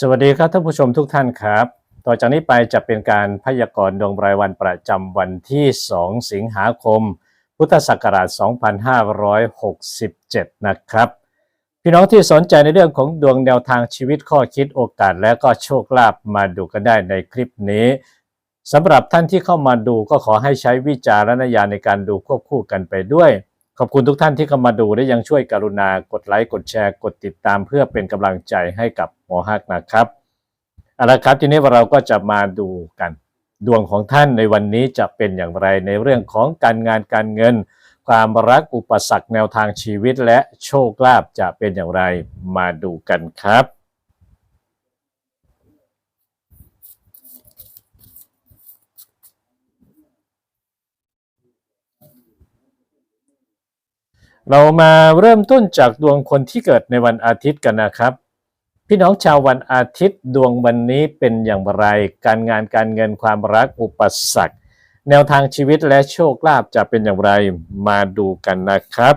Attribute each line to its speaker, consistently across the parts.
Speaker 1: สวัสดีครับท่านผู้ชมทุกท่านครับ ต่อจากนี้ไปจะเป็นการพยากรณ์ดวงรายวันประจำวันที่ 2 สิงหาคม พุทธศักราช 2567 นะครับ พี่น้องที่สนใจในเรื่องของดวงแนวทางชีวิตข้อคิดโอกาสและก็โชคลาภมาดูกันได้ในคลิปนี้สำหรับท่านที่เข้ามาดูก็ขอให้ใช้วิจารณญาณในการดูควบคู่กันไปด้วย ขอบคุณทุกท่านที่เข้ามาดูและยังช่วยกรุณากดไลค์กดแชร์กดติดตามเพื่อเป็นกำลังใจให้กับหมอฮักนะครับเอาละครับทีนี้เราก็จะมาดูกัน ดวงของท่านในวันนี้จะเป็นอย่างไรในเรื่องของการงานการเงิน ความรักอุปสรรคแนวทางชีวิตและโชคลาภจะเป็นอย่างไรมาดูกันครับ เรามาเริ่มต้นจากดวงคนที่เกิดในวันอาทิตย์กันนะครับ พี่น้องชาววันอาทิตย์ดวงวันนี้เป็นอย่างไร การงานการเงินความรักอุปสรรค แนวทางชีวิตและโชคลาภจะเป็นอย่างไรมาดูกันนะครับ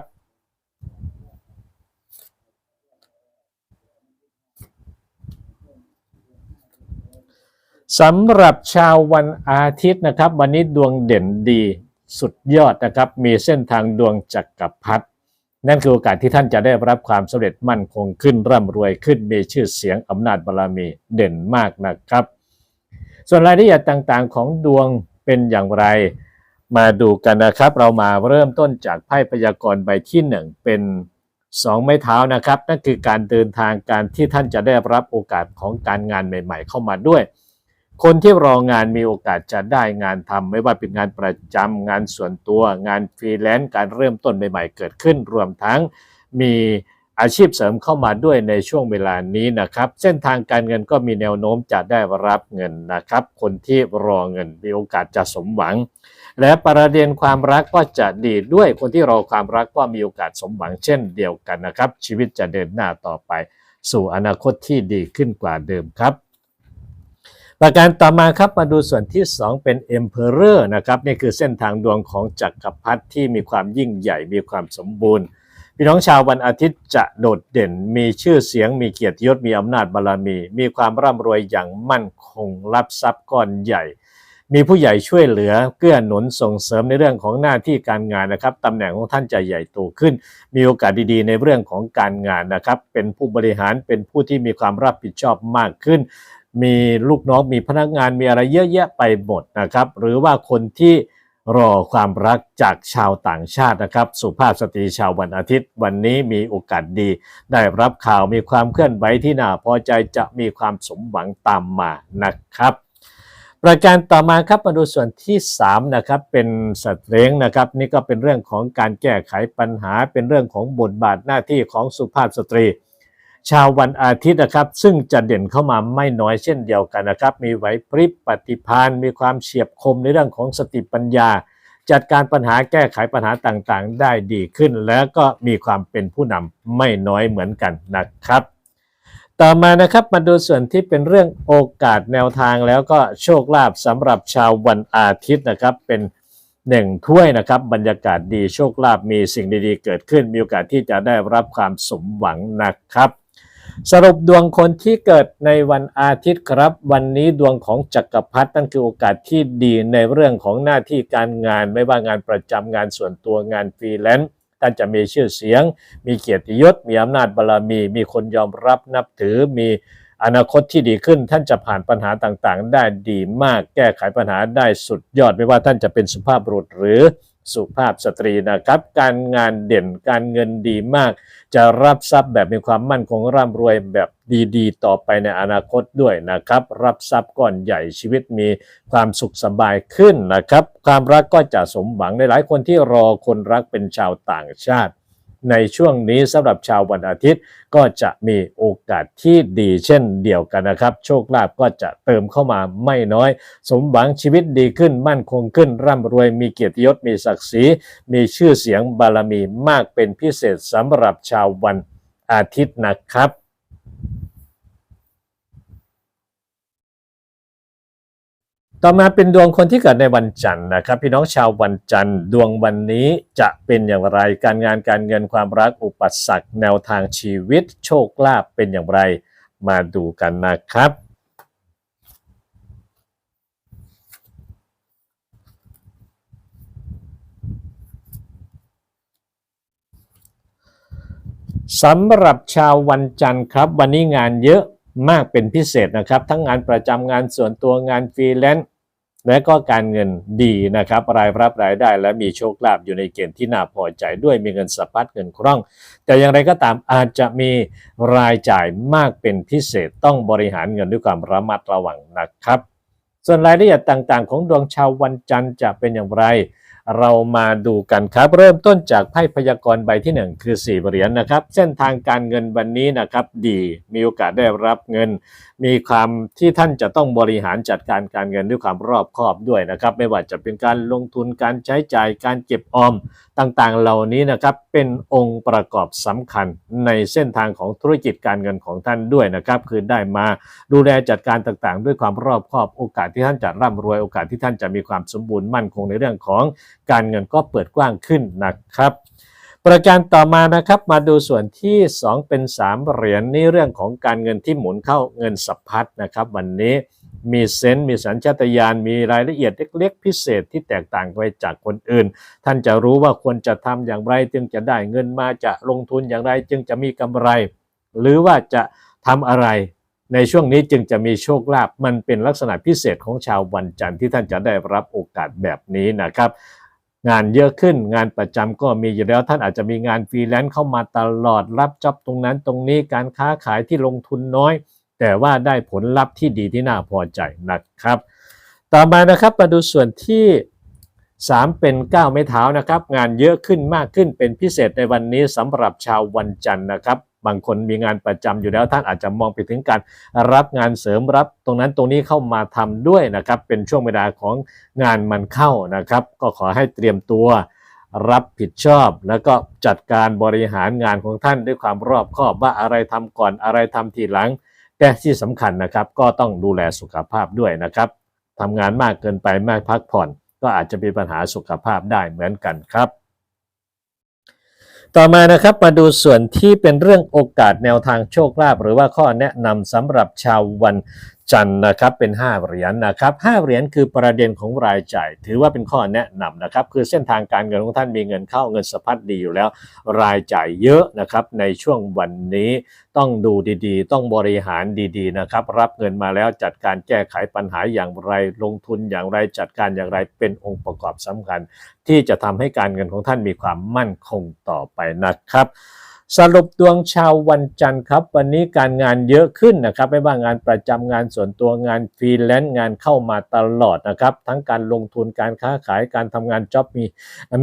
Speaker 1: สำหรับชาววันอาทิตย์นะครับ วันนี้ดวงเด่นดีสุดยอดนะครับ มีเส้นทางดวงจักรพรรดิ นั่นคือโอกาสที่ท่านจะได้รับความสำเร็จมั่นคงขึ้นร่ำรวยขึ้นมีชื่อเสียงอำนาจบารมีเด่นมากนะครับ ส่วนรายละเอียดต่างๆ ของดวงเป็นอย่างไร มาดูกันนะครับ เรามาเริ่มต้นจากไพ่พยากรณ์ใบที่หนึ่งเป็นสองไม้เท้านะครับ นั่นคือการเดินทางการที่ท่านจะได้รับโอกาสของการงานใหม่ ๆ เข้ามาด้วย คนที่รองานมีโอกาสจะได้งานทำไม่ว่าเป็นงานประจำงานส่วนตัว งานฟรีแลนซ์การเริ่มต้นใหม่ ๆ เกิดขึ้น รวมทั้งมีอาชีพเสริมเข้ามาด้วยในช่วงเวลานี้นะครับ เส้นทางการเงินก็มีแนวโน้มจะได้รับเงินนะครับ คนที่รอเงินมีโอกาสจะสมหวัง และประเด็นความรักก็จะดีด้วยคนที่รอความรักก็มีโอกาสสมหวังเช่นเดียวกันนะครับ ชีวิตจะเดินหน้าต่อไป สู่อนาคตที่ดีขึ้นกว่าเดิมครับ ประการต่อมาครับมาดูส่วนที่ 2 เป็น Emperor นะครับนี่คือเส้นทางดวงของจักรพรรดิที่มีความยิ่งใหญ่มีความสมบูรณ์ พี่น้องชาววันอาทิตย์จะโดดเด่น มีชื่อเสียง มีเกียรติยศมีอำนาจบารมี มีความร่ำรวยอย่างมั่นคงรับทรัพย์ก้อนใหญ่ มีผู้ใหญ่ช่วยเหลือเกื้อหนุนส่งเสริมในเรื่องของหน้าที่การงานนะครับตำแหน่งของท่านจะใหญ่โตขึ้น มีโอกาสดีๆ ในเรื่องของการงานนะครับเป็นผู้บริหารเป็นผู้ที่มีความรับผิดชอบมากขึ้น มีลูกน้องมีพนักงานมีอะไรเยอะแยะไปหมดนะครับ หรือว่าคนที่รอความรักจากชาวต่างชาตินะครับ สุภาพสตรีชาววันอาทิตย์ วันนี้มีโอกาสดี ได้รับข่าวมีความเคลื่อนไหวที่น่าพอใจจะมีความสมหวังตามมานะครับ ประการต่อมาครับมาดูส่วนที่3นะครับเป็นสัตรีงนะครับ นี่ก็เป็นเรื่องของการแก้ไขปัญหาเป็นเรื่องของบทบาทหน้าที่ของสุภาพสตรี ชาววันอาทิตย์นะครับ ซึ่งจะเด่นเข้ามาไม่น้อยเช่นเดียวกันนะครับ มีไหวพริบปฏิภาณมีความเฉียบคมในเรื่องของสติปัญญา จัดการปัญหาแก้ไขปัญหาต่างๆ ได้ดีขึ้น แล้วก็มีความเป็นผู้นำไม่น้อยเหมือนกันนะครับ ต่อมานะครับมาดูส่วนที่เป็นเรื่องโอกาสแนวทางแล้วก็โชคลาภสำหรับชาววันอาทิตย์นะครับเป็นหนึ่งถ้วยนะครับบรรยากาศดีโชคลาภมีสิ่งดีๆ เกิดขึ้นมีโอกาสที่จะได้รับความสมหวังนะครับ สรุปดวงคนที่เกิดในวันอาทิตย์ครับ วันนี้ดวงของจักรพรรดินั่นคือโอกาสที่ดีในเรื่องของหน้าที่การงาน ไม่ว่างานประจำงานส่วนตัวงานฟรีแลนซ์ท่านจะมีชื่อเสียง มีเกียรติยศ มีอำนาจบารมี มีคนยอมรับนับถือมีอนาคตที่ดีขึ้นท่านจะผ่านปัญหาต่างๆ ได้ดีมาก แก้ไขปัญหาได้สุดยอดไม่ว่าท่านจะเป็นสุภาพบุรุษหรือ สุภาพสตรีนะครับ การงานเด่นการเงินดีมาก จะรับทรัพย์แบบมีความมั่นคงร่ำรวยแบบดีๆ ต่อไปในอนาคตด้วยนะครับ รับทรัพย์ก้อนใหญ่ชีวิตมีความสุขสบายขึ้นนะครับ ความรักก็จะสมหวังในหลายคนที่รอคนรักเป็นชาวต่างชาติ ในช่วงนี้สำหรับชาววันอาทิตย์ ก็จะมีโอกาสที่ดีเช่นเดียวกันนะครับ โชคลาภก็จะเติมเข้ามาไม่น้อย สมหวังชีวิตดีขึ้นมั่นคงขึ้น ร่ำรวยมีเกียรติยศมีศักดิ์ศรีมีชื่อเสียงบารมีมากเป็นพิเศษสำหรับชาววันอาทิตย์นะครับ ต่อมาเป็นดวงคนที่เกิดในวันจันทร์นะครับ พี่น้องชาววันจันทร์ดวงวันนี้จะเป็นอย่างไรการงานการเงินความรักอุปสรรคแนวทางชีวิต โชคลาภเป็นอย่างไร มาดูกันนะครับ สำหรับชาววันจันทร์ครับ วันนี้งานเยอะ มากเป็นพิเศษนะครับ ทั้งงานประจำงานส่วนตัวงานฟรีแลนซ์และก็การเงินดีนะครับ รายรับรายได้และมีโชคลาภอยู่ในเกณฑ์ที่น่าพอใจด้วยมีเงินสะพัดเงินคล่อง แต่อย่างไรก็ตามอาจจะมีรายจ่ายมากเป็นพิเศษต้องบริหารเงินด้วยความระมัดระวังนะครับ ส่วนรายละเอียดต่างๆ ของดวงชาววันจันทร์จะเป็นอย่างไร เรามาดูกันครับเริ่มต้นจากไพ่พยากรณ์ใบที่ 1 คือ4เหรียญนะครับ เส้นทางการเงินวันนี้นะครับดีมีโอกาสได้รับเงิน มีความที่ท่านจะต้องบริหารจัดการการเงินด้วยความรอบคอบด้วยนะครับ ไม่ว่าจะเป็นการลงทุนการใช้จ่ายการเก็บออม ต่างๆ เหล่านี้นะครับเป็นองค์ประกอบสำคัญในเส้นทางของธุรกิจการเงินของท่านด้วยนะครับคือได้มาดูแลจัดการต่างๆ ด้วยความรอบคอบโอกาสที่ท่านจะร่ำรวยโอกาสที่ท่านจะมีความสมบูรณ์มั่นคงในเรื่องของการเงินก็เปิดกว้างขึ้นนะครับ ประการต่อมานะครับมาดูส่วนที่ 2 เป็น 3 เหรียญนี่เรื่องของการเงินที่หมุนเข้าเงินสะพัดนะครับ วันนี้ มีเซนส์มีสัญชาตญาณมีรายละเอียดเล็ก ๆ พิเศษที่แตกต่างไปจากคนอื่น ท่านจะรู้ว่าควรจะทำอย่างไรจึงจะได้เงินมาจะลงทุนอย่างไรจึงจะมีกำไร หรือว่าจะทำอะไรในช่วงนี้จึงจะมีโชคลาภมันเป็นลักษณะพิเศษของชาววันจันทร์ที่ท่านจะได้รับโอกาสแบบนี้นะครับ งานเยอะขึ้นงานประจำก็มีอยู่แล้วท่านอาจจะมีงานฟรีแลนซ์เข้ามาตลอดรับจ็อบตรงนั้นตรงนี้การค้าขายที่ลงทุนน้อย แต่ว่าได้ผลลัพธ์ที่ดีที่น่าพอใจนะครับ ต่อมานะครับมาดูส่วนที่ 3 เป็น 9 ไม้เท้านะครับ งานเยอะขึ้นมากขึ้นเป็นพิเศษในวันนี้สำหรับชาววันจันทร์นะครับบางคนมีงานประจำอยู่แล้วท่านอาจจะมองไปถึงการรับงานเสริมรับ ตรงนั้นตรงนี้เข้ามาทำด้วยนะครับ เป็นช่วงเวลาของงานมันเข้านะครับ ก็ขอให้เตรียมตัว รับผิดชอบ แล้วก็จัดการบริหารงานของท่านด้วยความรอบคอบว่าอะไรทำก่อนอะไรทำทีหลัง แต่ที่สำคัญนะครับก็ต้องดูแลสุขภาพด้วยนะครับทำงานมากเกินไปไม่พักผ่อน ก็อาจจะมีปัญหาสุขภาพได้เหมือนกันครับ ต่อมานะครับมาดูส่วนที่เป็นเรื่องโอกาสแนวทางโชคลาภหรือว่าข้อแนะนำสำหรับชาววัน จันทร์นะครับเป็น 5 เหรียญนะครับ5เหรียญคือประเด็นของรายจ่าย ถือว่าเป็นข้อแนะนำนะครับ คือเส้นทางการเงินของท่านมีเงินเข้าเงินสะพัดดีอยู่แล้ว รายจ่ายเยอะนะครับในช่วงวันนี้ต้องดูดีๆ ต้องบริหารดีๆนะครับ รับเงินมาแล้วจัดการแก้ไขปัญหาอย่างไรลงทุนอย่างไรจัดการอย่างไรเป็นองค์ประกอบสำคัญ ที่จะทำให้การเงินของท่านมีความมั่นคงต่อไปนะครับ สรุปดวงชาววันจันทร์ครับ วันนี้การงานเยอะขึ้นนะครับไม่ว่างานประจำงานส่วนตัวงานฟรีแลนซ์งานเข้ามาตลอดนะครับ ทั้งการลงทุนการค้าขายการทำงานจ็อบมี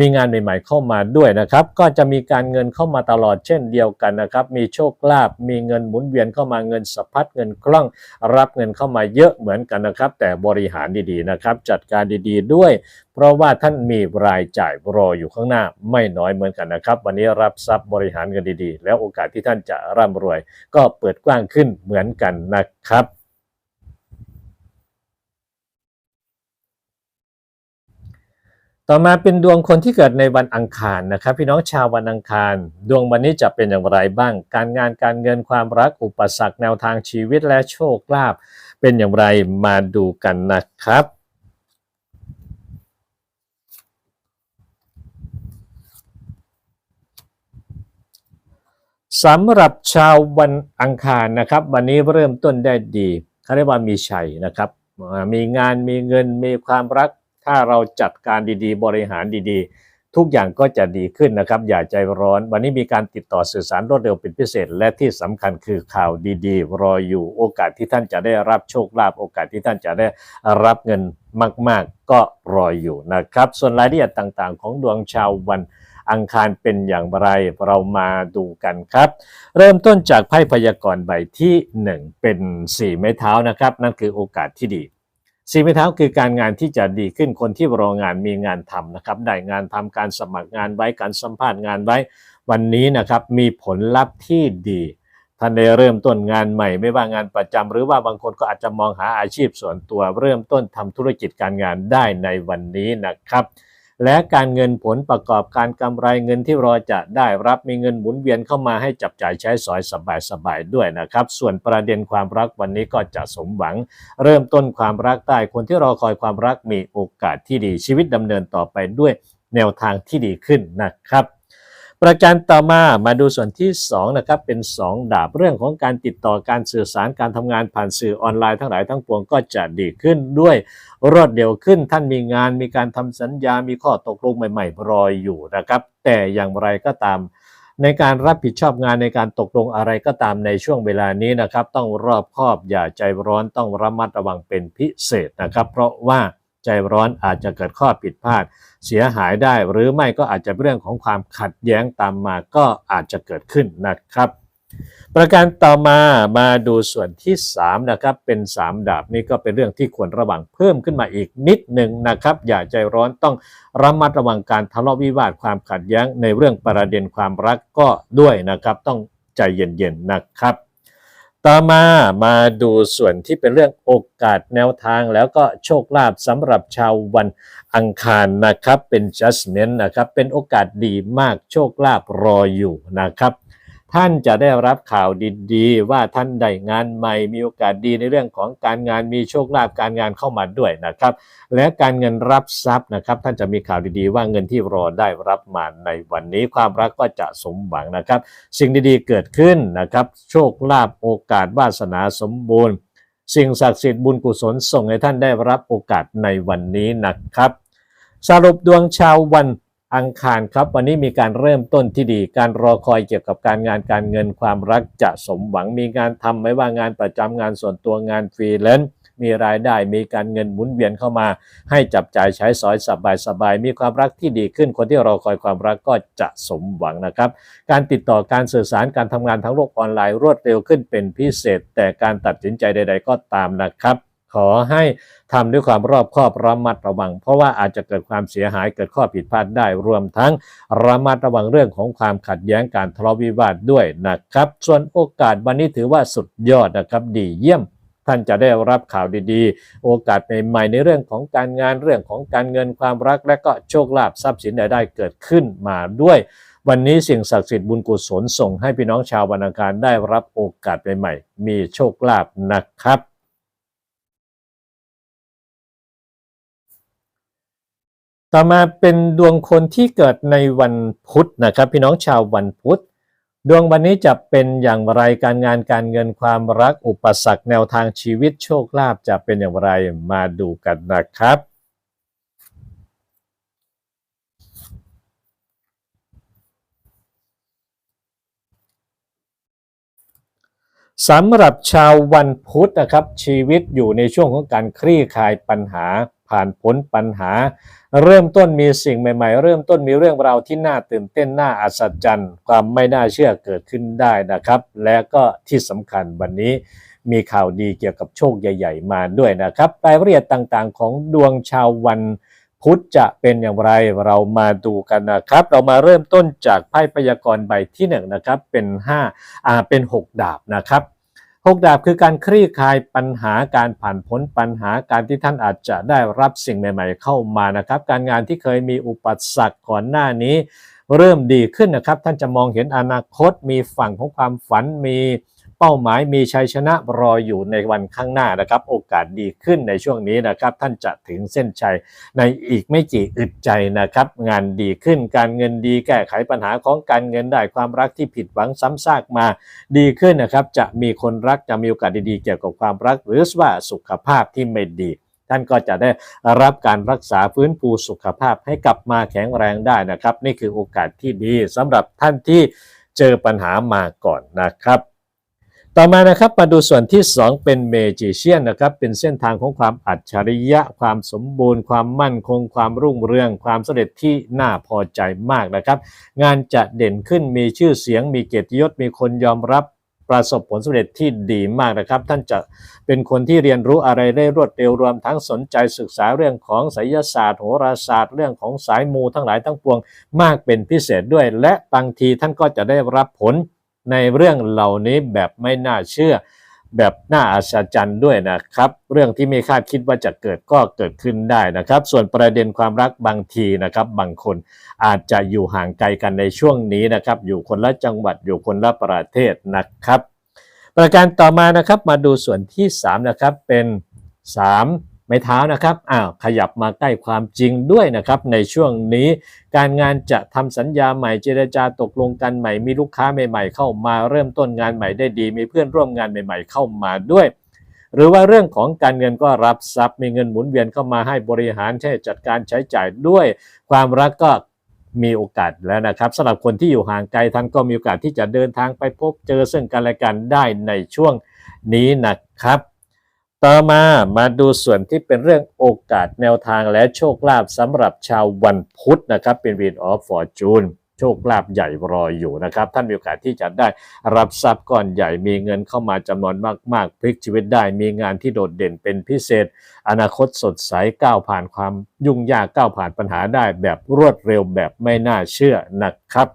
Speaker 1: มีงานใหม่ๆเข้ามาด้วยนะครับ ก็จะมีการเงินเข้ามาตลอดเช่นเดียวกันนะครับ มีโชคลาภมีเงินหมุนเวียนเข้ามาเงินสะพัดเงินคล่องรับเงินเข้ามาเยอะเหมือนกันนะครับ แต่บริหารดีๆนะครับ จัดการดีๆด้วย เพราะว่าท่านมีรายจ่ายรออยู่ข้างหน้าไม่น้อยเหมือนกันนะครับ วันนี้รับทรัพย์บริหารเงินดีๆ แล้วโอกาสที่ท่านจะร่ำรวย ก็เปิดกว้างขึ้นเหมือนกันนะครับต่อมาเป็นดวงคนที่เกิดในวันอังคารนะครับ พี่น้องชาววันอังคาร ดวงวันนี้จะเป็นอย่างไรบ้าง การงานการเงินความรักอุปสรรคแนวทางชีวิตและโชคลาภเป็นอย่างไรมาดูกันนะครับ สำหรับชาววันอังคารนะครับ วันนี้เริ่มต้นได้ดีเขาเรียกว่ามีชัยนะครับ มีงานมีเงินมีความรัก ถ้าเราจัดการดีๆ บริหารดีๆ ทุกอย่างก็จะดีขึ้นนะครับ อย่าใจร้อน วันนี้มีการติดต่อสื่อสารรวดเร็วเป็นพิเศษ และที่สำคัญคือข่าวดีๆ รออยู่โอกาสที่ท่านจะได้รับโชคลาภโอกาสที่ท่านจะได้รับเงินมาก ๆ ก็รออยู่นะครับ ส่วนรายละเอียดต่างๆ ของดวงชาววันอังคาร อังคารเป็นอย่างไรเรามาดูกันครับ เริ่มต้นจากไพ่พยากรณ์ใบที่ 1 เป็น 4 ไม้เท้านะครับ นั่นคือโอกาสที่ดีสี่ไม้เท้าคือการงานที่จะดีขึ้นคนที่รองานมีงานทำนะครับได้งานทำการสมัครงานไว้การสัมภาษณ์งานไว้ วันนี้นะครับมีผลลัพธ์ที่ดีท่านได้เริ่มต้นงานใหม่ ไม่ว่างานประจำหรือว่าบางคนก็อาจจะมองหาอาชีพส่วนตัว เริ่มต้นทำธุรกิจการงานได้ในวันนี้นะครับ และการเงินผลประกอบการกำไรเงินที่รอจะได้รับมีเงินหมุนเวียนเข้ามาให้จับจ่ายใช้สอยสบายๆด้วยนะครับ ส่วนประเด็นความรักวันนี้ก็จะสมหวัง เริ่มต้นความรักได้คนที่รอคอยความรักมีโอกาสที่ดีชีวิตดำเนินต่อไปด้วยแนวทางที่ดีขึ้นนะครับ ประการต่อมามาดูส่วนที่2นะครับเป็น 2 ดาบเรื่องของการติดต่อการสื่อสารการทำงานผ่านสื่อออนไลน์ทั้งหลายทั้งปวงก็จะดีขึ้นด้วยรวดเร็วขึ้นท่านมีงานมีการทำสัญญา มีข้อตกลงใหม่ๆรออยู่นะครับ แต่อย่างไรก็ตามในการรับผิดชอบงานในการตกลงอะไรก็ตามในช่วงเวลานี้นะครับ ต้องรอบคอบอย่าใจร้อนต้องระมัดระวังเป็นพิเศษนะครับ เพราะว่า ใจร้อนอาจจะเกิดข้อผิดพลาด เสียหายได้ หรือไม่ก็อาจจะเรื่องของความขัดแย้งตามมาก็อาจจะเกิดขึ้นนะครับ ประการต่อมามาดูส่วนที่3นะครับเป็น 3 ดาบนี่ก็เป็นเรื่องที่ควรระวังเพิ่มขึ้นมาอีกนิดหนึ่งนะครับ อย่าใจร้อนต้องระมัดระวังการทะเลาะวิวาทความขัดแย้งในเรื่องประเด็นความรักก็ด้วยนะครับ ต้องใจเย็นๆนะครับ ต่อมามาดูส่วนที่เป็นเรื่องโอกาสแนวทางแล้วก็โชคลาภสำหรับชาววันอังคารนะครับเป็น judgment นะครับเป็นโอกาสดีมากโชคลาภรออยู่นะครับ ท่านจะได้รับข่าวดีๆ ว่าท่านได้งานใหม่มีโอกาสดีในเรื่องของการงานมีโชคลาภการงานเข้ามาด้วยนะครับ และการเงินรับทรัพย์นะครับ ท่านจะมีข่าวดีๆ ว่าเงินที่รอได้รับมาในวันนี้ความรักก็จะสมหวังนะครับ สิ่งดีๆเกิดขึ้นนะครับ โชคลาภโอกาสวาสนาสมบูรณ์ สิ่งศักดิ์สิทธิ์บุญกุศลส่งให้ท่านได้รับโอกาสในวันนี้นะครับ สรุปดวงชาววัน อังคารครับวันนี้มีการเริ่มต้นที่ดี การรอคอยเกี่ยวกับการงานการเงินความรักจะสมหวังมีงานทำไม่ว่างานประจำงานส่วนตัวงานฟรีแลนซ์มีรายได้มีการเงินหมุนเวียนเข้ามา ให้จับจ่ายใช้สอยสบายสบาย มีความรักที่ดีขึ้นคนที่รอคอยความรักก็จะสมหวังนะครับ การติดต่อการสื่อสารการทำงานทั้งโลกออนไลน์รวดเร็วขึ้นเป็นพิเศษ แต่การตัดสินใจใด ๆ ก็ตามนะครับ ขอให้ทำด้วยความรอบคอบระมัดระวัง เพราะว่าอาจจะเกิดความเสียหายเกิดข้อผิดพลาดได้รวมทั้งระมัดระวังเรื่องของความขัดแย้งการทะเลาะวิวาทด้วยนะครับ ส่วนโอกาสวันนี้ถือว่าสุดยอดนะครับดีเยี่ยมท่านจะได้รับข่าวดีๆ โอกาสใหม่ๆ ในเรื่องของการงานเรื่องของการเงินความรัก และก็โชคลาภทรัพย์สินใดๆเกิดขึ้นมาด้วย วันนี้สิ่งศักดิ์สิทธิ์บุญกุศลส่งให้พี่น้องชาววันอังคารได้รับโอกาสใหม่ๆ มีโชคลาภนะครับ ต่อมาเป็นดวงคนที่เกิดในวันพุธนะครับ พี่น้องชาววันพุธ ดวงวันนี้จะเป็นอย่างไรการงานการเงินความรักอุปสรรคแนวทางชีวิตโชคลาภจะเป็นอย่างไรมาดูกันนะครับสำหรับชาววันพุธนะครับชีวิตอยู่ในช่วงของการคลี่คลายปัญหา ผ่านพ้นปัญหา เริ่มต้นมีสิ่งใหม่ ๆ เริ่มต้นมีเรื่องราวที่น่าตื่นเต้นน่าอัศจรรย์ ความไม่น่าเชื่อเกิดขึ้นได้นะครับ และก็ที่สำคัญวันนี้มีข่าวดีเกี่ยวกับโชคใหญ่ ๆ มาด้วยนะครับรายละเอียดต่างๆ ของดวงชาววันพุธจะเป็นอย่างไรเรามาดูกันนะครับ เรามาเริ่มต้นจากไพ่พยากรณ์ใบที่1นะครับเป็น5อ่าเป็น 6 ดาบนะครับ หกดาบคือการคลี่คลายปัญหาการผ่านพ้นปัญหาการที่ท่านอาจจะได้รับสิ่งใหม่ ๆ เข้ามานะครับ การงานที่เคยมีอุปสรรคก่อนหน้านี้ เริ่มดีขึ้นนะครับ ท่านจะมองเห็นอนาคตมีฝั่งของความฝันมี เป้าหมายมีชัยชนะรออยู่ในวันข้างหน้านะครับ โอกาสดีขึ้นในช่วงนี้นะครับ ท่านจะถึงเส้นชัยในอีกไม่กี่อึดใจนะครับ งานดีขึ้นการเงินดีแก้ไขปัญหาของการเงินได้ความรักที่ผิดหวังซ้ำซากมาดีขึ้นนะครับ จะมีคนรักจะมีโอกาสดีๆเกี่ยวกับความรัก หรือว่าสุขภาพที่ไม่ดีท่านก็จะได้รับการรักษาฟื้นฟูสุขภาพให้กลับมาแข็งแรงได้นะครับ นี่คือโอกาสที่ดีสำหรับท่านที่เจอปัญหามาก่อนนะครับ ต่อมานะครับมาดูส่วนที่ 2 เป็นเมจิเชียนนะครับเป็นเส้นทางของความอัจฉริยะ ความสมบูรณ์ ความมั่นคง ความรุ่งเรือง ความสำเร็จที่น่าพอใจมากนะครับ งานจะเด่นขึ้นมีชื่อเสียง มีเกียรติยศมีคนยอมรับประสบผลสำเร็จที่ดีมากนะครับ ท่านจะเป็นคนที่เรียนรู้อะไรได้รวดเร็วรวมทั้งสนใจศึกษาเรื่องของไสยศาสตร์โหราศาสตร์ เรื่องของสายมูทั้งหลายทั้งปวงมากเป็นพิเศษด้วย และบางทีท่านก็จะได้รับผล ในเรื่องเหล่านี้แบบไม่น่าเชื่อ แบบน่าอัศจรรย์ด้วยนะครับ เรื่องที่ไม่คาดคิดว่าจะเกิดก็เกิดขึ้นได้นะครับ ส่วนประเด็นความรักบางทีนะครับ บางคนอาจจะอยู่ห่างไกลกันในช่วงนี้นะครับ อยู่คนละจังหวัดอยู่คนละประเทศนะครับ ประการต่อมานะครับมาดูส่วนที่ 3 นะครับเป็น 3 ไม้เท้านะครับอ้าวขยับมาใกล้ความจริงด้วยนะครับ ในช่วงนี้การงานจะทำสัญญาใหม่เจรจาตกลงกันใหม่ มีลูกค้าใหม่ ๆ เข้ามาเริ่มต้นงานใหม่ได้ดี มีเพื่อนร่วมงานใหม่ ๆ เข้ามาด้วยหรือว่าเรื่องของการเงินก็รับทรัพย์มีเงินหมุนเวียนเข้ามาให้บริหารใช้จัดการใช้จ่ายด้วย ความรักก็มีโอกาสแล้วนะครับสำหรับคนที่อยู่ห่างไกลท่านก็มีโอกาสที่จะเดินทางไปพบเจอซึ่งกันและกันได้ในช่วงนี้นะครับ ต่อมามาดูส่วนที่เป็นเรื่องโอกาสแนวทางและโชคลาภสำหรับชาววันพุธนะครับเป็น Wind of Fortune โชคลาภใหญ่รออยู่นะครับ ท่านมีโอกาสที่จะได้รับทรัพย์ก้อนใหญ่มีเงินเข้ามาจำนวนมากๆ พลิกชีวิตได้มีงานที่โดดเด่นเป็นพิเศษ อนาคตสดใสก้าวผ่านความยุ่งยากก้าวผ่านปัญหาได้แบบรวดเร็วแบบไม่น่าเชื่อนะครับ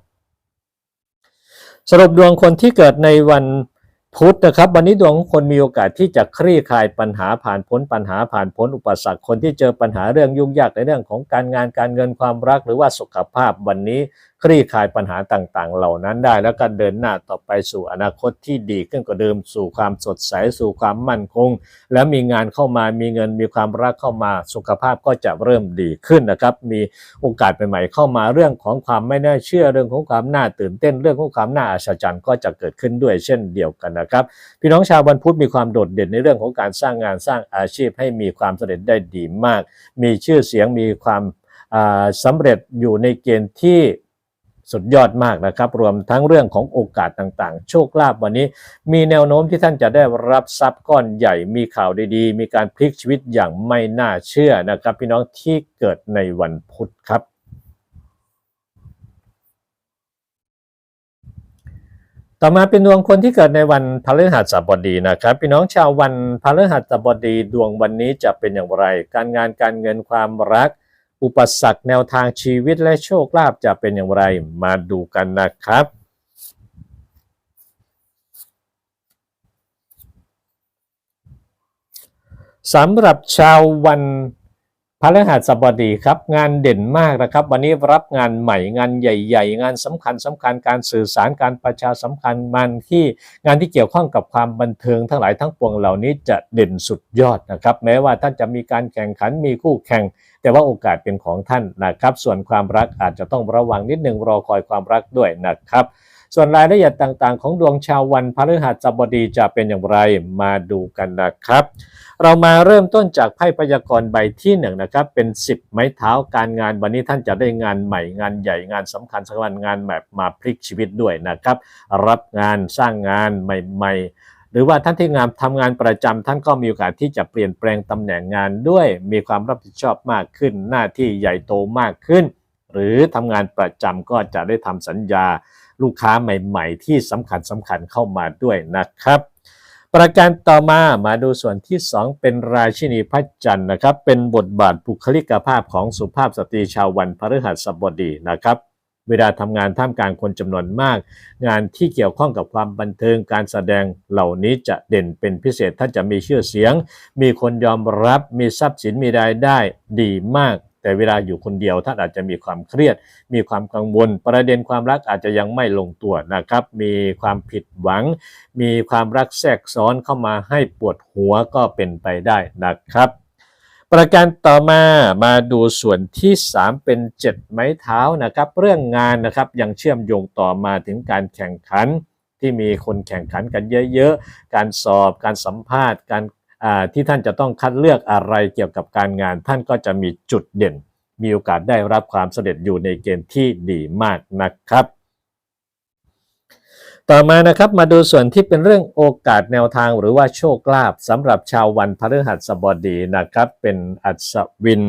Speaker 1: สรุปดวงคนที่เกิดในวัน พุธนะครับ วันนี้ดวงของคนมีโอกาสที่จะคลี่คลายปัญหาผ่านพ้นปัญหาผ่านพ้นอุปสรรคคนที่เจอปัญหาเรื่องยุ่งยากในเรื่องของการงานการเงินความรัก หรือว่าสุขภาพวันนี้ คลี่คลายปัญหาต่างๆ เหล่านั้นได้ แล้วก็เดินหน้าต่อไปสู่อนาคตที่ดีขึ้นกว่าเดิมสู่ความสดใสสู่ความมั่นคง แล้วมีงานเข้ามามีเงินมีความรักเข้ามาสุขภาพก็จะเริ่มดีขึ้นนะครับ มีโอกาสใหม่ๆเข้ามาเรื่องของความไม่น่าเชื่อเรื่องของความน่าตื่นเต้นเรื่องของความน่าอัศจรรย์ก็จะเกิดขึ้นด้วยเช่นเดียวกันนะครับ พี่น้องชาววันพุธมีความโดดเด่นในเรื่องของการสร้างงานสร้างอาชีพให้มีความสำเร็จได้ดีมาก มีชื่อเสียงมีความอ่าสำเร็จอยู่ในเกณฑ์ที่ สุดยอดมากนะครับ รวมทั้งเรื่องของโอกาสต่างๆ โชคลาภวันนี้ มีแนวโน้มที่ท่านจะได้รับทรัพย์ก้อนใหญ่มีข่าวดีๆ มีการพลิกชีวิตอย่างไม่น่าเชื่อนะครับ พี่น้องที่เกิดในวันพุธครับต่อมาเป็นดวงคนที่เกิดในวันพฤหัสบดีนะครับ พี่น้องชาววันพฤหัสบดีดวงวันนี้จะเป็นอย่างไร การงานการเงินความรัก อุปสรรคแนวทางชีวิตและโชคลาภจะเป็นอย่างไรมาดูกันนะครับ สำหรับชาววันพฤหัสบดีครับ งานเด่นมากนะครับ วันนี้รับงานใหม่งานใหญ่ ๆ งานสำคัญสำคัญการสื่อสารการประชาสัมพันธ์มันที่งานที่เกี่ยวข้องกับความบันเทิงทั้งหลายทั้งปวงเหล่านี้จะเด่นสุดยอดนะครับ แม้ว่าท่านจะมีการแข่งขันมีคู่แข่ง แต่ว่าโอกาสเป็นของท่านนะครับ ส่วนความรักอาจจะต้องระวังนิดนึงรอคอยความรักด้วยนะครับ ส่วนรายละเอียดต่างๆ ของดวงชาววันพฤหัสบดีจะเป็นอย่างไรมาดูกันนะครับ เรามาเริ่มต้นจากไพ่พยากรณ์ใบที่หนึ่งนะครับ เป็น 10 ไม้เท้าการงานวันนี้ท่านจะได้งานใหม่งานใหญ่งานสำคัญสำคัญงานแบบมาพลิกชีวิตด้วยนะครับ รับงานสร้างงานใหม่ ๆ หรือว่าท่านที่งานทำงานประจำท่านก็มีโอกาสที่จะเปลี่ยนแปลงตำแหน่งงานด้วย มีความรับผิดชอบมากขึ้น หน้าที่ใหญ่โตมากขึ้น หรือทำงานประจำก็จะได้ทำสัญญาลูกค้าใหม่ ๆ ที่สำคัญสำคัญเข้ามาด้วยนะครับ ประการต่อมามาดูส่วนที่ 2 เป็นราชินีพระจันทร์นะครับ เป็นบทบาทบุคลิกภาพของสุภาพสตรีชาววันพฤหัสบดีนะครับ เวลาทำงานท่ามกลางคนจำนวนมาก งานที่เกี่ยวข้องกับความบันเทิงการแสดงเหล่านี้จะเด่นเป็นพิเศษท่านจะมีชื่อเสียง มีคนยอมรับมีทรัพย์สินมีรายได้ดีมากแต่เวลาอยู่คนเดียวท่านอาจจะมีความเครียด มีความกังวล ประเด็นความรักอาจจะยังไม่ลงตัวนะครับ มีความผิดหวัง มีความรักแทรกซ้อนเข้ามาให้ปวดหัวก็เป็นไปได้นะครับ ประการต่อมามาดูส่วนที่ 3 เป็น 7 ไม้เท้านะครับ เรื่องงานนะครับยังเชื่อมโยงต่อมาถึงการแข่งขัน ที่มีคนแข่งขันกันเยอะๆ การสอบการสัมภาษณ์การที่ท่านจะต้องคัดเลือกอะไรเกี่ยวกับการงาน ท่านก็จะมีจุดเด่น มีโอกาสได้รับความสำเร็จอยู่ในเกณฑ์ที่ดีมากนะครับ ต่อมานะครับมาดูส่วนที่เป็นเรื่องโอกาสแนวทางหรือว่าโชคลาภสำหรับชาววันพฤหัสบดีนะครับ เป็นอัศวิน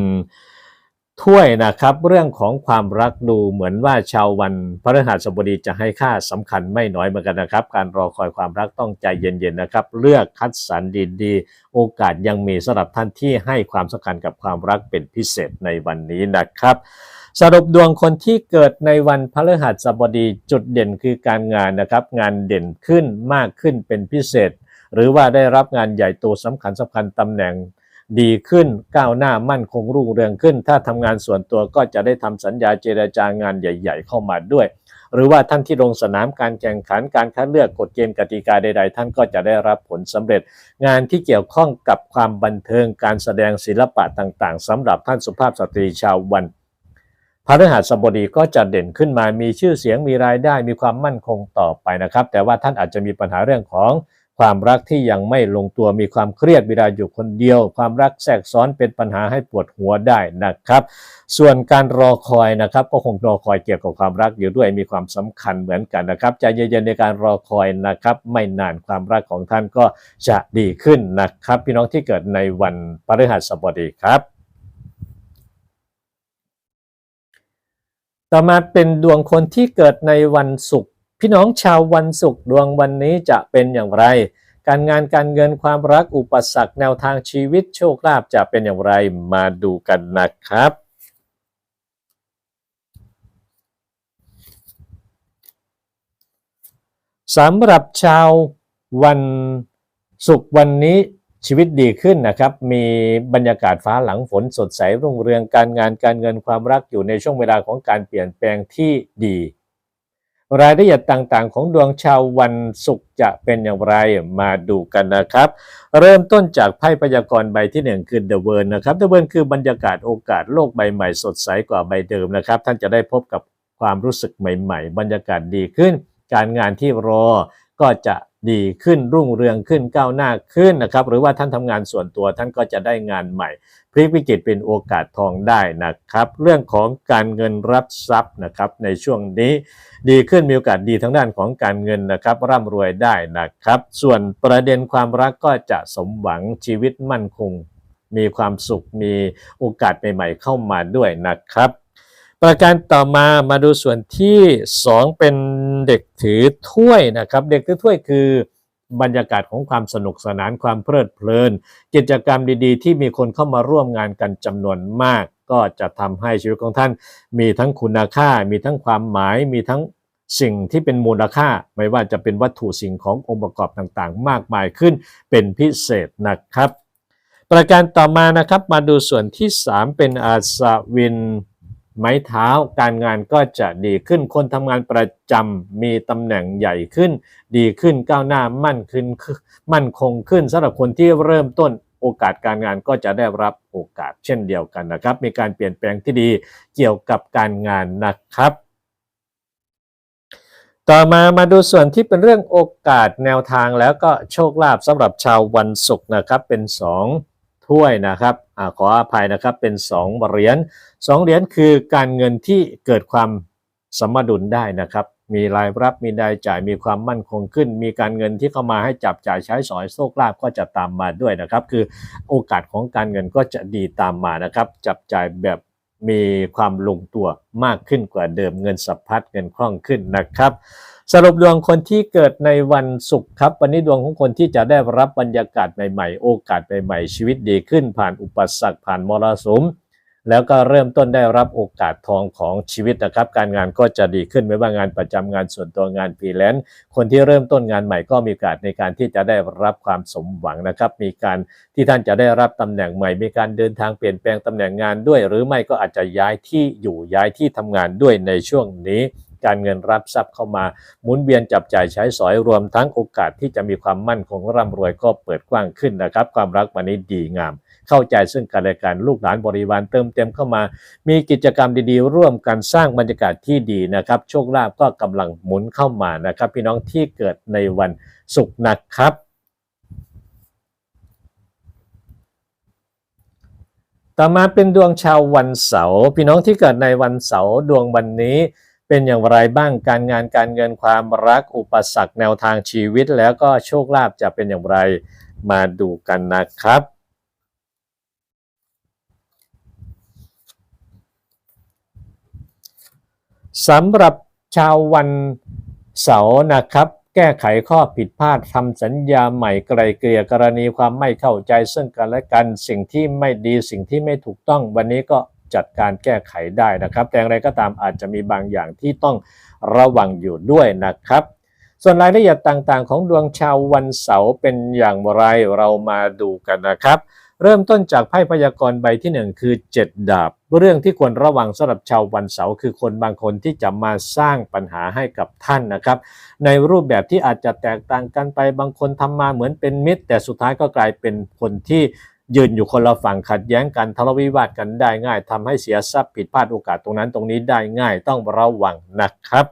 Speaker 1: ถ้วยนะครับ เรื่องของความรักดูเหมือนว่าชาววันพฤหัสบดีจะให้ค่าสำคัญไม่น้อยเหมือนกันนะครับ การรอคอยความรักต้องใจเย็นๆนะครับ เลือกคัดสรรดีๆ โอกาสยังมีสำหรับท่านที่ให้ความสำคัญกับความรักเป็นพิเศษในวันนี้นะครับ สรุปดวงคนที่เกิดในวันพฤหัสบดีจุดเด่นคือการงานนะครับ งานเด่นขึ้นมากขึ้นเป็นพิเศษ หรือว่าได้รับงานใหญ่โตสำคัญสำคัญตำแหน่งดีขึ้นก้าวหน้ามั่นคงรุ่งเรืองขึ้น ถ้าทำงานส่วนตัวก็จะได้ทำสัญญาเจรจางานใหญ่ ๆ เข้ามาด้วย หรือว่าท่านที่ลงสนามการแข่งขันการคัดเลือกกฎเกณฑ์กติกาใด ๆ ท่านก็จะได้รับผลสำเร็จ งานที่เกี่ยวข้องกับความบันเทิงการแสดงศิลปะต่าง ๆสำหรับท่านสุภาพสตรีชาววัน พฤหัสบดีก็จะเด่นขึ้นมามีชื่อเสียงมีรายได้มีความมั่นคงต่อไปนะครับ แต่ว่าท่านอาจจะมีปัญหาเรื่องของความรักที่ยังไม่ลงตัวมีความเครียดเวลาอยู่คนเดียว ความรักแทรกซ้อนเป็นปัญหาให้ปวดหัวได้นะครับ ส่วนการรอคอยนะครับ ก็คงรอคอยเกี่ยวกับความรักอยู่ด้วยมีความสำคัญเหมือนกันนะครับใจเย็นๆในการรอคอยนะครับ ไม่นานความรักของท่านก็จะดีขึ้นนะครับ พี่น้องที่เกิดในวันพฤหัสบดีครับ ต่อมาเป็นดวงคนที่เกิดในวันศุกร์พี่น้องชาววันศุกร์ดวงวันนี้จะเป็นอย่างไร การงานการเงินความรักอุปสรรคแนวทางชีวิตโชคลาภจะเป็นอย่างไรมาดูกันนะครับสำหรับชาววันศุกร์วันนี้ ชีวิตดีขึ้นนะครับ มีบรรยากาศฟ้าหลังฝนสดใสรุ่งเรืองการงานการเงินความรักอยู่ในช่วงเวลาของการเปลี่ยนแปลงที่ดี รายละเอียดต่างๆ ของดวงชาววันศุกร์จะเป็นอย่างไรมาดูกันนะครับ เริ่มต้นจากไพ่พยากรณ์ใบที่หนึ่งคือ The World นะครับ The World คือบรรยากาศโอกาสโลกใบใหม่สดใสกว่าใบเดิมนะครับ ท่านจะได้พบกับความรู้สึกใหม่ ๆ บรรยากาศดีขึ้น การงานที่รอก็จะ ดีขึ้นรุ่งเรืองขึ้นก้าวหน้าขึ้นนะครับ หรือว่าท่านทำงานส่วนตัวท่านก็จะได้งานใหม่พลิกวิกฤตเป็นโอกาสทองได้นะครับ เรื่องของการเงินรับทรัพย์นะครับในช่วงนี้ดีขึ้นมีโอกาสดีทั้งด้านของการเงินนะครับ ร่ำรวยได้นะครับ ส่วนประเด็นความรักก็จะสมหวังชีวิตมั่นคง มีความสุขมีโอกาสใหม่ๆเข้ามาด้วยนะครับ ประการต่อมามาดูส่วนที่ 2 เป็นเด็กถือถ้วยนะครับ เด็กถือถ้วยคือบรรยากาศของความสนุกสนานความเพลิดเพลิน กิจกรรมดีๆ ที่มีคนเข้ามาร่วมงานกันจำนวนมาก ก็จะทำให้ชีวิตของท่าน มีทั้งคุณค่า มีทั้งความหมาย มีทั้งสิ่งที่เป็นมูลค่า ไม่ว่าจะเป็นวัตถุสิ่งขององค์ประกอบต่างๆ มากมายขึ้นเป็นพิเศษนะครับ ประการต่อมานะครับมาดูส่วนที่ 3 เป็นอาสวิน ไม้เท้าการงานก็จะดีขึ้น คนทำงานประจำมีตำแหน่งใหญ่ขึ้น ดีขึ้นก้าวหน้ามั่นขึ้นมั่นคงขึ้นสำหรับคนที่เริ่มต้นโอกาสการงานก็จะได้รับโอกาสเช่นเดียวกันนะครับ มีการเปลี่ยนแปลงที่ดีเกี่ยวกับการงานนะครับ ต่อมามาดูส่วนที่เป็นเรื่องโอกาสแนวทางแล้วก็โชคลาภสำหรับชาววันศุกร์นะครับเป็น 2 ถ้วยนะครับอขออภัยนะครับเป็น 2 เหรียญ2เหรียญคือการเงินที่เกิดความสมดุลได้นะครับ มีรายรับมีรายจ่ายมีความมั่นคงขึ้น มีการเงินที่เข้ามาให้จับจ่ายใช้สอยโชคลาภก็จะตามมาด้วยนะครับ คือโอกาสของการเงินก็จะดีตามมานะครับ จับจ่ายแบบมีความลงตัวมากขึ้นกว่าเดิมเงินสะพัดเงินคล่องขึ้นนะครับ สรุปดวงคนที่เกิดในวันศุกร์ครับ วันนี้ดวงของคนที่จะได้รับบรรยากาศใหม่ๆ โอกาสใหม่ๆ ชีวิตดีขึ้นผ่านอุปสรรคผ่านมรสุม แล้วก็เริ่มต้นได้รับโอกาสทองของชีวิตนะครับ การงานก็จะดีขึ้นไม่ว่างานประจำงานส่วนตัวงานฟรีแลนซ์คนที่เริ่มต้นงานใหม่ก็มีโอกาสในการที่จะได้รับความสมหวังนะครับ มีการที่ท่านจะได้รับตำแหน่งใหม่ มีการเดินทางเปลี่ยนแปลงตำแหน่งงานด้วย หรือไม่ก็อาจจะย้ายที่อยู่ย้ายที่ทำงานด้วยในช่วงนี้ การเงินรับทรัพย์เข้ามา หมุนเวียนจับจ่ายใช้สอยรวมทั้งโอกาสที่จะมีความมั่นคงร่ำรวยก็เปิดกว้างขึ้นนะครับ ความรักวันนี้ดีงาม เข้าใจซึ่งกันและกันลูกหลานบริวารเติมเต็มเข้ามา มีกิจกรรมดีๆ ร่วมกันสร้างบรรยากาศที่ดีนะครับโชคลาภก็กำลังหมุนเข้ามานะครับ พี่น้องที่เกิดในวันศุกร์นะครับต่อมาเป็นดวงชาววันเสาร์พี่น้องที่เกิดในวันเสาร์ดวงวันนี้ เป็นอย่างไรบ้างการงานการเงินความรักอุปสรรคแนวทางชีวิต แล้วก็โชคลาภจะเป็นอย่างไรมาดูกันนะครับ สำหรับชาววันเสาร์นะครับ แก้ไขข้อผิดพลาดทำสัญญาใหม่ไกลเกลี่ยกรณีความไม่เข้าใจซึ่งกันและกันสิ่งที่ไม่ดีสิ่งที่ไม่ถูกต้องวันนี้ก็ จัดการแก้ไขได้นะครับ แต่อย่างไรก็ตามอาจจะมีบางอย่างที่ต้องระวังอยู่ด้วยนะครับ ส่วนรายละเอียดต่างๆ ของดวงชาววันเสาร์เป็นอย่างไรเรามาดูกันนะครับ เริ่มต้นจากไพ่พยากรณ์ใบที่หนึ่งคือ 7 ดาบ เรื่องที่ควรระวังสำหรับชาววันเสาร์คือคนบางคนที่จะมาสร้างปัญหาให้กับท่านนะครับ ในรูปแบบที่อาจจะแตกต่างกันไปบางคนทำมาเหมือนเป็นมิตร แต่สุดท้ายก็กลายเป็นคนที่ ยืนอยู่คนละฝั่งขัดแย้งกันทะเลาะวิวาทกันได้ง่ายทำให้เสียทรัพย์ผิดพลาดโอกาสตรงนั้นตรงนี้ได้ง่ายต้องระวังนะครับ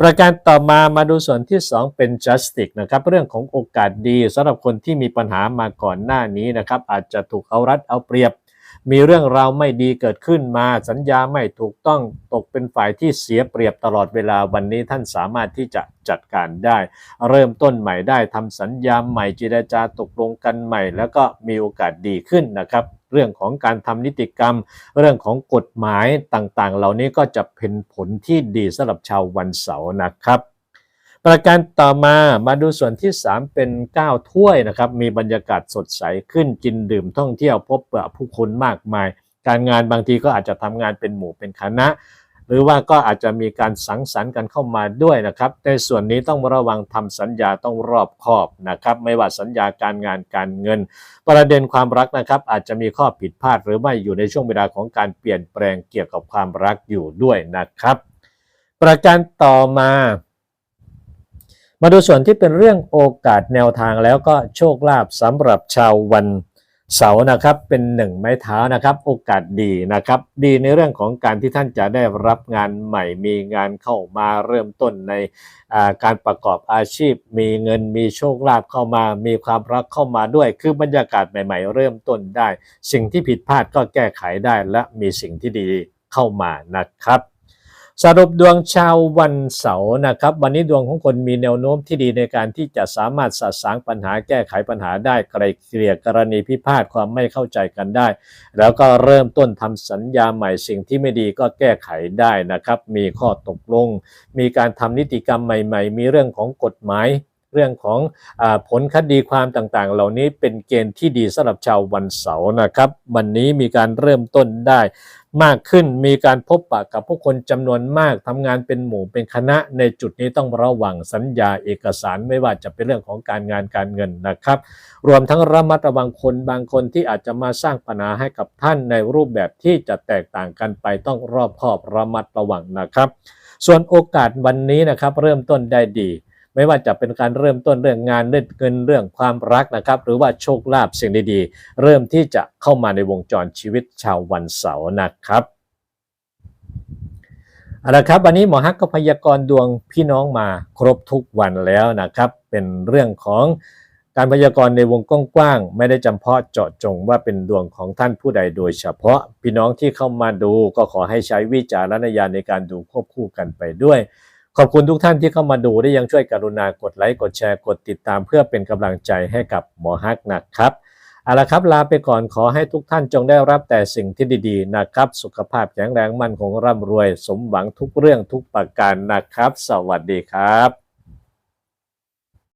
Speaker 1: ประการต่อมามาดูส่วนที่ 2 เป็น justice นะครับเรื่องของโอกาสดีสำหรับคนที่มีปัญหามาก่อนหน้านี้นะครับอาจจะถูกเอารัดเอาเปรียบ มีเรื่องราวไม่ดีเกิดขึ้นมาสัญญาไม่ถูกต้องตกเป็นฝ่ายที่เสียเปรียบตลอดเวลาวันนี้ท่านสามารถที่จะจัดการได้ เริ่มต้นใหม่ได้ทำสัญญาใหม่เจรจาตกลงกันใหม่ แล้วก็มีโอกาสดีขึ้นนะครับเรื่องของการทำนิติกรรม เรื่องของกฎหมายต่างๆ เหล่านี้ก็จะเป็นผลที่ดีสำหรับชาววันเสาร์นะครับ ประการต่อมามาดูส่วนที่ 3 เป็น 9 ถ้วยนะครับ มีบรรยากาศสดใสขึ้นกินดื่มท่องเที่ยวพบปะผู้คนมากมาย การงานบางทีก็อาจจะทำงานเป็นหมู่เป็นคณะ หรือว่าก็อาจจะมีการสังสรรค์กันเข้ามาด้วยนะครับ ในส่วนนี้ต้องระวังทำสัญญาต้องรอบคอบนะครับ ไม่ว่าสัญญาการงานการเงิน ประเด็นความรักนะครับ อาจจะมีข้อผิดพลาด หรือไม่อยู่ในช่วงเวลาของการเปลี่ยนแปลงเกี่ยวกับความรักอยู่ด้วยนะครับ ประการต่อมา มาดูส่วนที่เป็นเรื่องโอกาสแนวทางแล้วก็โชคลาภสำหรับชาววันเสาร์นะครับเป็นหนึ่งไม้เท้านะครับ โอกาสดีนะครับ ดีในเรื่องของการที่ท่านจะได้รับงานใหม่มีงานเข้ามาเริ่มต้นในการประกอบอาชีพ มีเงินมีโชคลาภเข้ามา มีความรักเข้ามาด้วย คือบรรยากาศใหม่ ๆ เริ่มต้นได้ สิ่งที่ผิดพลาดก็แก้ไขได้และมีสิ่งที่ดีเข้ามานะครับ สรุปดวงชาววันเสาร์นะครับ วันนี้ดวงของคนมีแนวโน้มที่ดีในการที่จะสามารถสะสางปัญหาแก้ไขปัญหาได้ไกลเกลี่ยกรณีพิพาทความไม่เข้าใจกันได้ แล้วก็เริ่มต้นทำสัญญาใหม่สิ่งที่ไม่ดีก็แก้ไขได้นะครับ มีข้อตกลง มีการทำนิติกรรมใหม่ ๆ มีเรื่องของกฎหมายเรื่องของอผลคดีความต่างๆ เหล่านี้เป็นเกณฑ์ที่ดีสำหรับชาววันเสาร์นะครับ วันนี้มีการเริ่มต้นได้ มากขึ้นมีการพบปะกับผู้คนจำนวนมากทำงานเป็นหมู่เป็นคณะในจุดนี้ต้องระวังสัญญาเอกสารไม่ว่าจะเป็นเรื่องของการงานการเงินนะครับ รวมทั้งระมัดระวังคนบางคนที่อาจจะมาสร้างปัญหาให้กับท่านในรูปแบบที่จะแตกต่างกันไปต้องรอบคอบระมัดระวังนะครับ ส่วนโอกาสวันนี้นะครับ เริ่มต้นได้ดี ไม่ว่าจะเป็นการเริ่มต้นเรื่องงานเรื่องเงินเรื่องความรักนะครับ หรือว่าโชคลาภสิ่งดีๆ เริ่มที่จะเข้ามาในวงจรชีวิตชาววันเสาร์นะครับเอาละครับวันนี้หมอฮักก็พยากรณ์ดวงพี่น้องมาครบทุกวันแล้วนะครับ เป็นเรื่องของการพยากรณ์ในวงกว้างๆไม่ได้จำเพาะเจาะจงว่าเป็นดวงของท่านผู้ใดโดยเฉพาะ พี่น้องที่เข้ามาดูก็ขอให้ใช้วิจารณญาณในการดูควบคู่กันไปด้วย ขอบคุณทุกท่านที่เข้ามาดูได้ยังช่วยกรุณากดไลค์กดแชร์กดติดตามเพื่อเป็นกำลังใจให้กับหมอฮักนะครับเอาละครับลาไปก่อนขอให้ทุกท่านจงได้รับแต่สิ่งที่ดีๆนะครับ สุขภาพแข็งแรงมั่นคงร่ำรวย สมหวังทุกเรื่องทุกประการนะครับ สวัสดีครับ